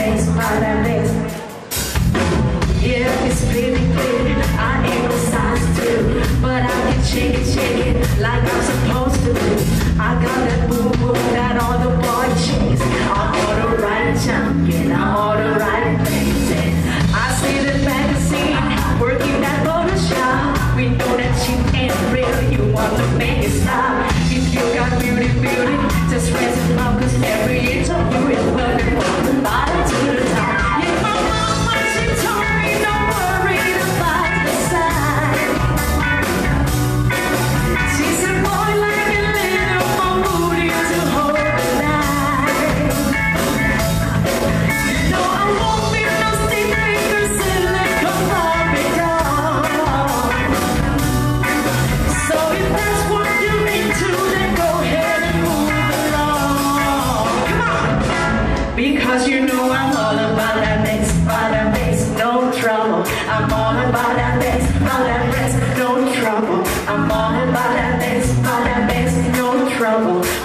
bass. Yeah, it's pretty clear. I ain't no size two, but I can shake it, shake it like I'm supposed to do. I got that boom boom that all the boys chase. I'm all the right champion, I'm all the right places. I see the magazine working that Photoshop. We know that you ain't real, you want to make it stop. If you got beauty, beauty, just raise it up, every interview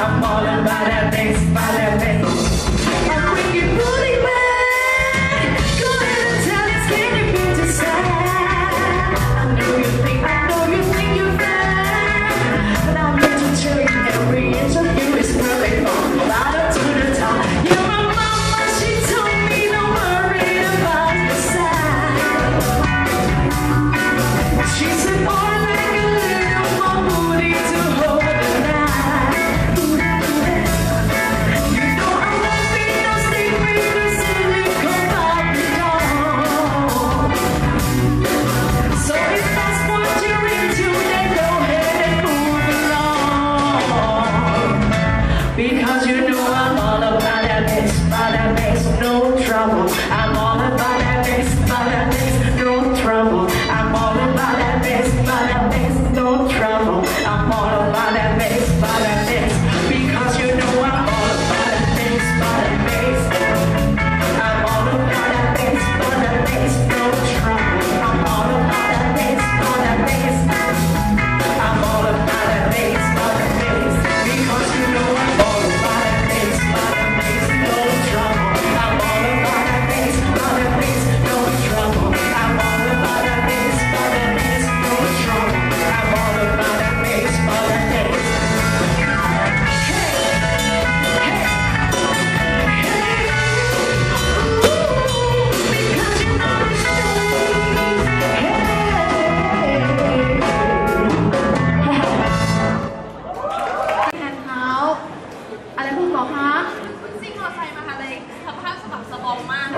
I'm all about that bass, about that bass.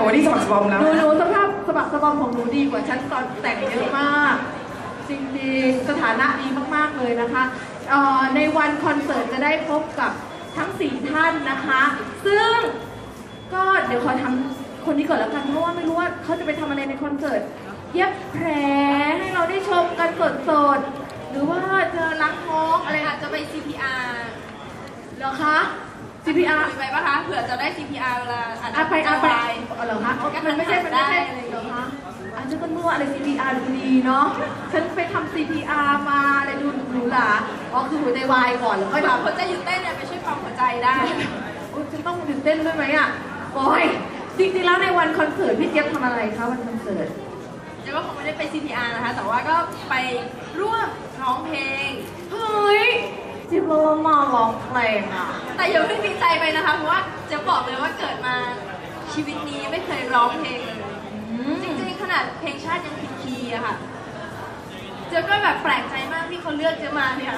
มมากโอ้นี่สมัครสบอมแล้วหนูหนูสภาพสบักสบอมของหนูดีกว่าฉันตอนแต่งเยอะมาก จริงๆสถานะดีมากๆเลยนะคะเอ่อในวันคอนเสิร์ตจะได้พบกับทั้ง 4 ท่านนะคะ ซึ่งก็เดี๋ยวขอทำคนนี้ก่อนแล้วกัน เพราะว่าไม่รู้ว่าเขาจะไปทำอะไรในคอนเสิร์ตเย็บแผลให้เราได้ชมกันสดๆ หรือว่าเจะล้างท้องอะไรอาจจะไป CPR เหรอคะ CPR คุยไปปะคะ เผื่อจะได้ CPR เวลาอาจจะอาไปอาไปตายเอาเหรอคะมันไม่ใช่มันไม่ใช่เหรอคะอาจจะก็มั่วอะไร CPR ดูดีเนาะ ฉันไปทำ CPR มาอะไรดูหรูหราอ๋อคือหัวใจวายก่อนแล้วก็ก็ทำทำหัวใจหยุดเต้นเนี่ยไปช่วยปั๊มหัวใจได้โอ๊ยฉันต้องหยุดเต้นด้วยไหมอะโอ้ยจริงๆแล้วในวันคอนเสิร์ตพี่เจี๊ยบทำอะไรคะวันคอนเสิร์ตเจ๊ก็คงไม่ได้ไป CPR นะคะ แต่ว่าก็ไปร่วมร้องเพลง เฮ้ย เจี๊ยบเรามาร้องเพลงอะ แต่อย่าเพิ่งดีใจไปนะคะเพราะว่าเจะบอกเลยว่าเกิดมาชีวิตนี้ไม่เคยร้องเพลงเลยจริงๆขนาดเพลงชาติยังผิดคีย์อะค่ะ เจ๊ก็แบบแปลกใจมากที่เขาเลือกเจ๊มาเนี่ย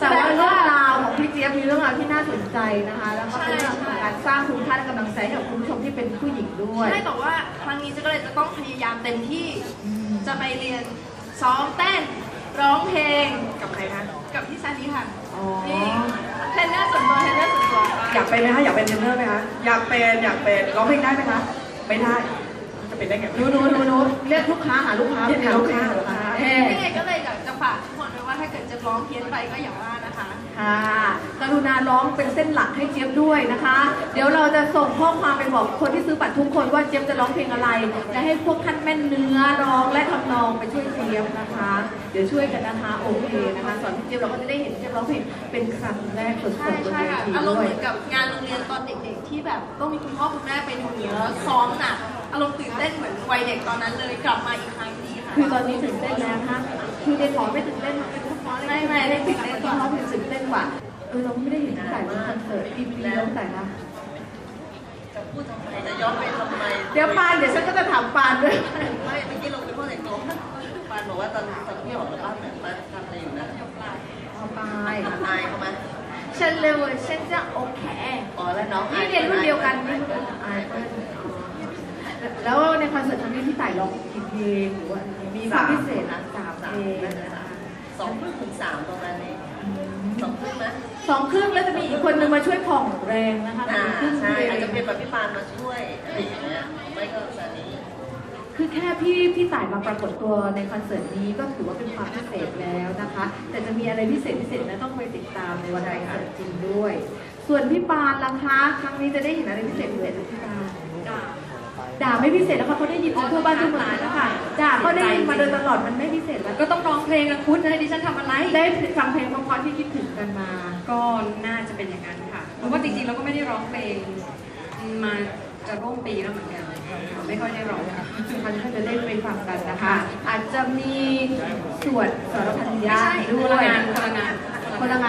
แต่ว่าเรื่องราวของพี่เจี๊ยบมีเรื่องราวที่น่าสนใจนะคะ แล้วก็เป็นเรื่องของการสร้างคุณค่าและกำลังใจให้กับคุณผู้ชมที่เป็นผู้หญิงด้วยใช่แต่ว่าครั้งนี้เจ๊ก็เลยจะต้องพยายามเต็มที่จะไปเรียนซ้อมเต้น ร้องเพลงกับใครคะกับพี่ซันนี่ค่ะอ๋อนี่เทรนเนอร์ส่วนตัวเทรนเนอร์ส่วนตัวอยากเป็นไหมคะอยากเป็นเทรนเนอร์ไหมคะอยากเป็นอยากเป็นร้องเพลงได้ไหมคะไม่ได้จะเป็นได้ไงหนูหนูหนูหนูเรียกลูกค้าหาลูกค้าเรียกหาลูกค้าหาลูกค้า เฮ้ยังไงก็เลยอยากจะฝากทุกคนไว้ว่าถ้าเกิดจะร้องเพี้ยนไปก็อย่าว่านะคะนะคะค่ะกรุณาร้องเป็นเส้นหลักให้เจี๊ยบด้วยนะคะ เดี๋ยวเราจะส่งข้อความไปบอกคนที่ซื้อบัตรทุกคนว่าเจี๊ยบจะร้องเพลงอะไรและให้พวกขั้นแม่นเนื้อร้องและทำนองไปช่วยเจี๊ยบนะคะ เดี๋ยวช่วยกันนะคะโอเคนะคะสอนพี่เจี๊ยบเราก็จะได้เห็นเจี๊ยบร้องเพลงเป็นครั้งแรกสดใช่ๆบนใช่เวค่ะทีอารมณ์ด้วเหยมือนกับงานโรงเรียนตอนเด็กๆ ที่แบบต้องมีคุณพ่อคุณแม่ไปดูแล้วซ้อมหนักอารมณ์ตื่นเต้นเหมือนวัยเด็กตอนนั้นเลยกลับมาอีกครั้งนี้ คือตอนนี้ตื่นเต้นแล้วนะคือเรียนหมอไม่ตื่นเต้นเป็นทุกหมอเลยไม่ไม่ได้ตื่นเต้นกว่าร้องเพลงตื่นเต้นกว่า เออเราไม่ได้เห็นที่ไหนคอนเสิร์ตปีปีแล้วแต่ละจะพูดทำไมจะย้อนไปทำไม เดี๋ยวปานเดี๋ยวฉันก็จะถามปานด้วย ไม่เมื่อกี้ลงไปพูดในโต๊ะปานบอกว่าตอนตอนที่ออกจากบ้านเนี่ยปานทำอะไรอยู่นะเอาไปอายเขาไหมฉันเร็วฉันจะโอเค อ๋อแล้วน้องนี่เรียนรุ่นเดียวกันนี่รุ่นอ แล้วในคอนเสิร์ตครั้งนี้พี่ต่ายร้องกี่เพลงหรือว่ามีความพิเศษนะสามเพลงนะคะสองถึงสามประมาณนี้สองครึ่งไหมสองครึ่งแล้วจะมีอีกคนนึงมาช่วยผ่องแรงนะคะอ่าครึ่งเพใช่ลอาจจะเป็นงแบบพี่ปานมาช่วยอะไรอย่างเงี้ยไม่ก็ซานี้คือแค่พี่พี่ต่ายมาปรากฏตัวในคอนเสิร์ตนี้ก็ถือว่าเป็นความพิเศษแล้วนะคะ แต่จะมีอะไรพิเศษพิเศษนะต้องไปติดตามในวันคอนเสิร์ตจริงด้วย ส่วนพี่ปานล่ะคะ ครั้งนี้จะได้เห็นอะไรพิเศษพิเศษจากพี่ปาน ด่าไม่พิเศษแล้วค่ะเขาได้ยินมาทั่วบ้านทั่วเมืองแล้วค่ะด่าก็ได้ยินมาโดยตลอดมันไม่พิเศษแล้วก็ต้องร้องเพลงกับคุณให้ดิฉันทำอะไร ได้ฟังเพลงเพราะๆที่คิดถึงกันมา ก็น่าจะเป็นอย่างนั้นค่ะ เพราะว่าจริงๆเราก็ไม่ได้ร้องเพลงมาจะร่วมปีแล้วเหมือนกันค่ะไม่ค่อยได้ร้องค่ะมันก็จะได้ไปฟังกันนะคะ อาจจะมีสวดสารพันยะไม่ใช่ด้คนวละยงานคนละงานคนละงาน